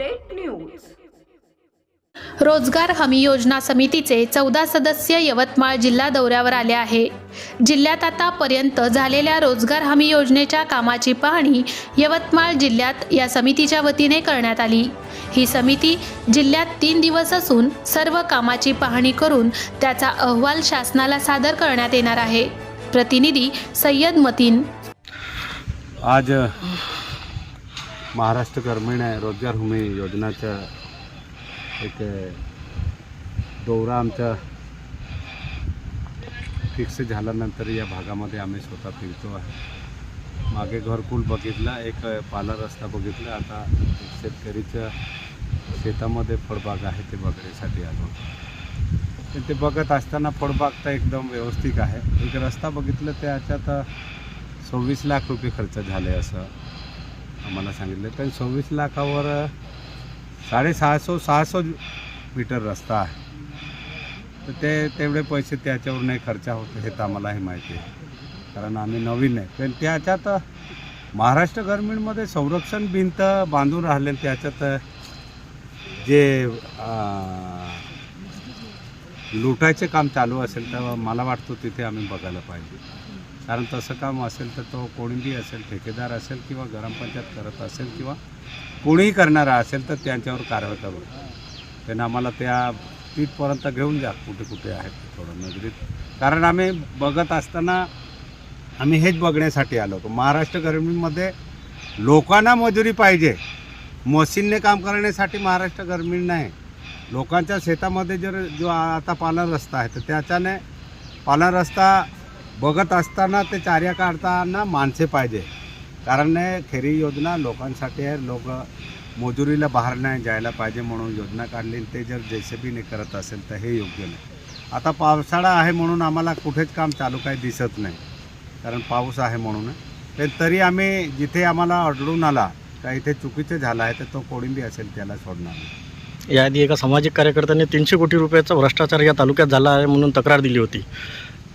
Update news. रोजगार हमी योजना समितीचे चौदा सदस्य यवतमाळ जिल्हा दौऱ्यावर आले आहे. जिल्ह्यात आतापर्यंत झालेल्या रोजगार हमी योजनेच्या कामाची पाहणी यवतमाळ जिल्ह्यात या समितीच्या वतीने करण्यात आली. ही समिती जिल्ह्यात तीन दिवस असून सर्व कामाची पाहणी करून त्याचा अहवाल शासनाला सादर करण्यात येणार आहे. प्रतिनिधी सय्यद मतीन. आज महाराष्ट्र ग्रामीण रोजगार हमी योजनाचा एक दौरा आमचा फिक्स झाल्यानंतर या भागामध्ये आम्ही स्वतः फिरतो आहे. मागे घरकुल बघितला एक पाला रस्ता बघितला. आता शेतकरीच्या शेतामध्ये फळबाग आहे ते बघण्यासाठी आलो. पण ते बघत असताना फळबाग तर एकदम व्यवस्थित आहे. एक रस्ता बघितलं त्याच्यात सव्वीस लाख रुपये खर्च झाले असं. आम्हाला सांगितलं. पण सव्वीस लाखावर साडेसहाशे सहाशे मीटर रस्ता आहे. तर ते तेवढे पैसे त्याच्यावर नाही खर्च होतो हे तर आम्हालाही माहिती आहे. कारण आम्ही नवीन आहे. पण त्याच्यात महाराष्ट्र ग्रामीणमध्ये संरक्षण भिंत बांधून राहिले त्याच्यात जे आ, लुटायचे काम चालू असेल तर मला वाटतं तिथे आम्ही बघायला पाहिजे. कारण तसं काम असेल तर तो कोणीही असेल ठेकेदार असेल किंवा ग्रामपंचायत करत असेल किंवा कोणीही करणारा असेल तर त्यांच्यावर कारवाई करू. त्यांना आम्हाला त्या तिथपर्यंत घेऊन जा कुठे कुठे आहेत थोडं नगरीत. कारण आम्ही बघत असताना आम्ही हेच बघण्यासाठी आलो होतो. महाराष्ट्र गर्मीमध्ये लोकांना मजुरी पाहिजे. मशीनने काम करण्यासाठी महाराष्ट्र गर्मी नाही. लोकांच्या शेतामध्ये जर जो आता पालन रस्ता आहे तर त्याच्याने पालन रस्ता बघत असताना ते कार्य काढताना माणसे पाहिजे. कारण खेरी योजना लोकांसाठी आहे लोक मजुरीला बाहेर नाही जायला पाहिजे म्हणून योजना काढली ते जर जे सी बीने करत असेल तर हे योग्य नाही. आता पावसाळा आहे म्हणून आम्हाला कुठेच काम चालू काही दिसत नाही. कारण पाऊस आहे म्हणून. पण तरी आम्ही जिथे आम्हाला अडलून आला का इथे चुकीचं झालं आहे तर तो कोळिंबी असेल त्याला सोडणार नाही. याआधी एका सामाजिक कार्यकर्त्याने तीनशे कोटी रुपयाचा भ्रष्टाचार या तालुक्यात झाला आहे म्हणून तक्रार दिली होती.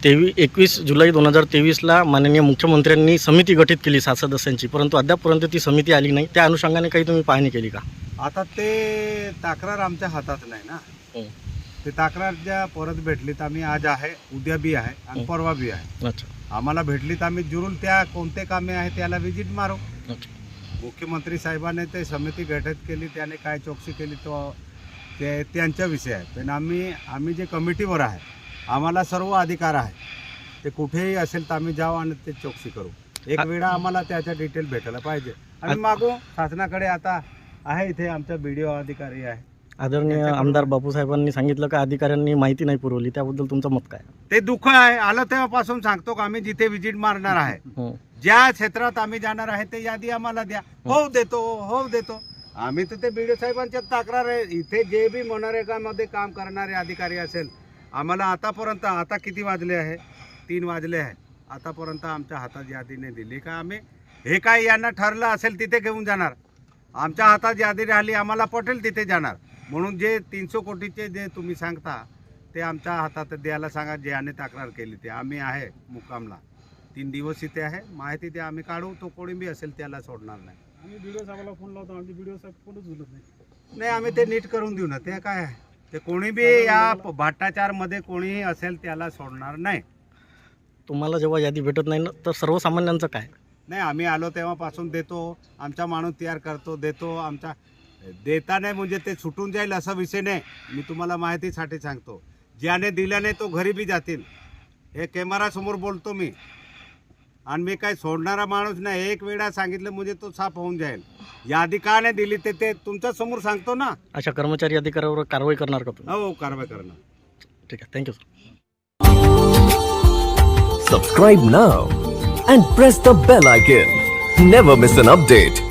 तेवी एकवीस जुलै दोन हजार तेवीसला माननीय मुख्यमंत्र्यांनी समिती गठीत केली सात सदस्यांची. परंतु अद्यापपर्यंत ती समिती आली नाही. त्या अनुषंगाने काही तुम्ही पाहणी केली का? आता ते तक्रार आमच्या हातात नाही ना. हं. ते तक्रार ज्या परत भेटलीत आम्ही आज आहे उद्या बी आहे आणि हं. परवा बी आहे. अच्छा. आम्हाला भेटलीत आम्ही जुरून त्या कोणते कामे आहे त्याला व्हिजिट मारू. मुख्यमंत्री साहेबांनी ते समिती गठीत केली त्याने काय चौकशी केली तो ते त्यांचा विषय आहे पण आम्ही आम्ही जे कमिटीवर आहे आम्हाला सर्व अधिकार आहे. ते कुठेही असेल तर आम्ही जाऊ आणि ते चौकशी करू. एक वेळा आम्हाला त्याच्या डिटेल भेटायला पाहिजे. आणि मागू शासनाकडे आता आहे इथे आमचा बी अधिकारी आहे. आदरणीय आमदार बापूसाहेबांनी सांगितलं का अधिकाऱ्यांनी माहिती नाही पुरवली त्याबद्दल तुमचं मत काय? ते दुःख आहे. आलं तेव्हापासून सांगतो का आम्ही जिथे व्हिजिट मारणार आहे. हं. ज्या क्षेत्रात आम्ही जाणार आहे ते यादी आम्हाला द्या. हो. देतो हो देतो. आम्ही तर ते बीडीओ साहेबांच्या तक्रार आहे. इथे जे बी मनरेगामध्ये काम करणारे अधिकारी असेल आम्हाला आतापर्यंत आता किती वाजले आहे? तीन वाजले आहे. आतापर्यंत आमच्या हातात यादीने दिली का आम्ही? हे काय यांना ठरलं असेल तिथे घेऊन जाणार. आमच्या हातात यादी राहिली आम्हाला पटेल तिथे जाणार. म्हणून जे तीनशे कोटीचे जे तुम्ही सांगता ते आमच्या हातात द्यायला सांगा जे याने तक्रार केली ते. आम्ही आहे मुक्कामला. तीन दिवस इथे आहे. माहिती ते आम्ही काढू. तो कोणी बी असेल त्याला सोडणार नाही. आम्ही व्हिडिओ साहेबाला फोन लावतो. आमचे व्हिडिओ साहेब फोनच उचलत नाही. नाही आम्ही ते नीट करून देऊ ना. ते काय आहे? ते कोणी बी या भ्रष्टाचारमध्ये कोणीही असेल त्याला सोडणार नाही. तुम्हाला जेव्हा यादी भेटत नाही ना तर सर्वसामान्यांचं काय? नाही आम्ही आलो तेव्हापासून देतो. आमचा माणूस तयार करतो देतो. आमचा देता नाही म्हणजे ते सुटून जाईल असा विषय नाही. मी तुम्हाला माहितीसाठी सांगतो. ज्याने दिलं नाही तो घरी बी जातील. हे कॅमेरासमोर बोलतो मी. आणि मी काही सोडणारा माणूस नाही. एक वेळा सांगितलं म्हणजे तो साफ होऊन जाईल. यादी का नाही दिली ते ते तुमच्यासमोर सांगतो ना. अशा कर्मचारी अधिकाऱ्यावर कारवाई करणार का तुम्ही? हो कारवाई करणार. ठीक आहे thank you sir Subscribe now and press the bell icon. Never miss an update.